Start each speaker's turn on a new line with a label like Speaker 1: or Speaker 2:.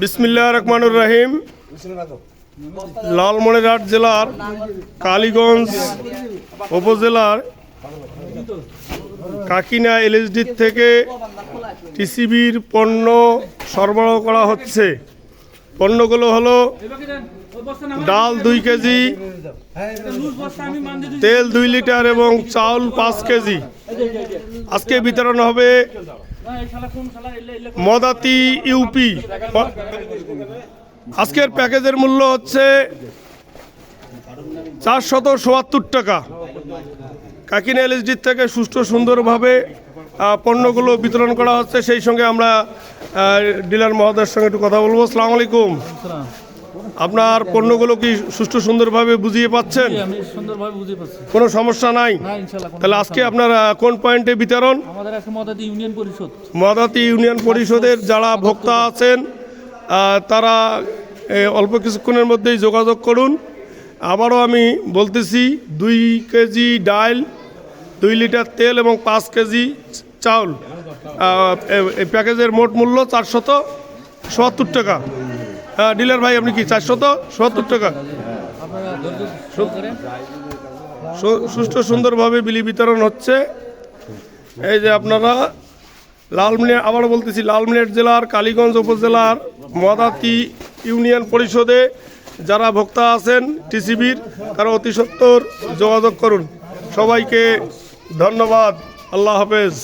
Speaker 1: বিসমিল্লাহ রহমানুর রহিম। লালমনিরহাট জেলার কালীগঞ্জ উপজেলার কাকিনা এলএসডির থেকে টিসিবির পণ্য সরবরাহ করা হচ্ছে। পণ্যগুলো হলো ডাল দুই কেজি, তেল দুই লিটার এবং চাউল পাঁচ কেজি। আজকে বিতরণ হবে মদাতি ইউপি। আজকের প্যাকেজের মূল্য হচ্ছে চারশত সোয়াত্তর টাকা। কাকিনা এলএসডির থেকে সুষ্ঠু সুন্দরভাবে পণ্যগুলো বিতরণ করা হচ্ছে। সেই সঙ্গে আমরা ডিলার মহোদয়ের সঙ্গে একটু কথা বলব। আসসালামু আলাইকুম। আপনার পণ্যগুলো কি সুষ্ঠু সুন্দরভাবে বুঝিয়ে পাচ্ছেন?
Speaker 2: আমি সুন্দরভাবে
Speaker 1: কোনো সমস্যা নাই?
Speaker 2: না ইনশাল্লাহ কোনো
Speaker 1: তাহলে আজকে আপনার আহ, কোন পয়েন্টে বিতরণ?
Speaker 2: আমাদের আছে মদাদি ইউনিয়ন পরিষদ।
Speaker 1: মদাতি ইউনিয়ন পরিষদের যারা ভোক্তা আছেন আহ, তারা এ, অল্প কিছুক্ষণের মধ্যেই যোগাযোগ করুন। আবারও আমি বলতেছি দুই কেজি ডাল দুই লিটার তেল এবং পাঁচ কেজি চাউল আহ, এ- এই প্যাকেজের মোট মূল্য চারশত সত্তর টাকা। ডিলার ভাই, আপনি কি চারশত সত্তর টাকা। সুষ্ঠু সুন্দরভাবে বিলি বিতরণ হচ্ছে। এই যে আপনারা লালমিনিয়া আবার বলতেছি লালমিনিয়াট জেলার কালীগঞ্জ উপজেলার মদাতি ইউনিয়ন পরিষদে যারা ভোক্তা আছেন, টিসিবির, তারা অতি সত্বর যোগাযোগ করুন। সবাইকে ধন্যবাদ। আল্লাহ হাফেজ।